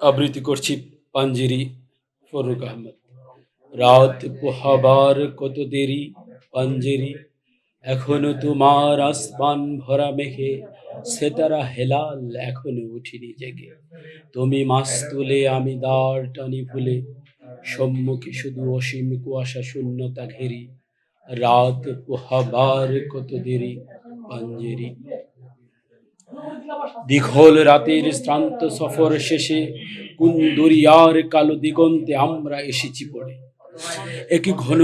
আবৃত্তি করছি পাঞ্জিরি ফরুক আহমদ। রাত পোহাবার কত দেরি পাঞ্জেরি, এখনও তোমার আসমান ভরা মেঘে, সেতারা হেলাল এখনও উঠিনি জেগে। তুমি মাস তুলে আমি দাঁড় টানি ভুলে, সম্মুখে শুধু অসীম কুয়াশা শূন্যতা ঘেরি। রাত পোহাবার কত দেরি পাঞ্জেরি দীঘল রাতের শ্রান্ত সফর শেষে কোন দরিয়ার কালো দিগন্তে আমরা এসেছি পড়ে। একই ঘন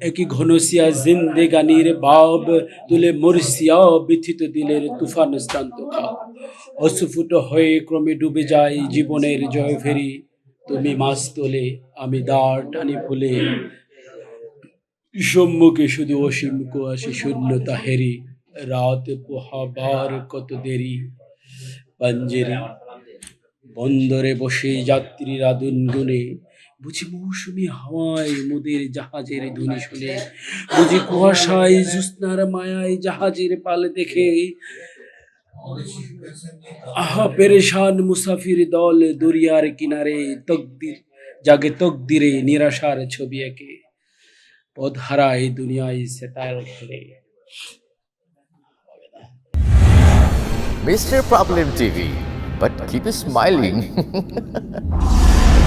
একই ঘনসিয়া জিন্দেগানির বাব তুলে মরসিয়া ব্যথিত দিলের তুফান শ্রান্ত খাও অসুফুট হয়ে ক্রমে ডুবে যায় জীবনের জয় ফেরি। তুমি মাছ তোলে, আমি দাঁড় টানি ফুলে। সম্মুখে শুধু অসীম কুয়াশি শূন্যতা হেরি। রাত পোহাবার কত দেরি? পাঞ্জেরি বন্দরে বসে যাত্রীরা দুনগুনে বুঝি মৌসুমি হাওয়ায় মোদের জাহাজের ধ্বনি শুনে। বুঝি কুয়াশায় জ্যোৎস্নার মায়ায় জাহাজের পাল দেখে। আহা, পেরেশান মুসাফির দল দরিয়ার কিনারে তকদির, জাগে তকদিরে নিরাশার ছবি এঁকে। পথ হারায় দুনিয়ায় সেতার খেলে। Mr. Problem TV, but keep smiling.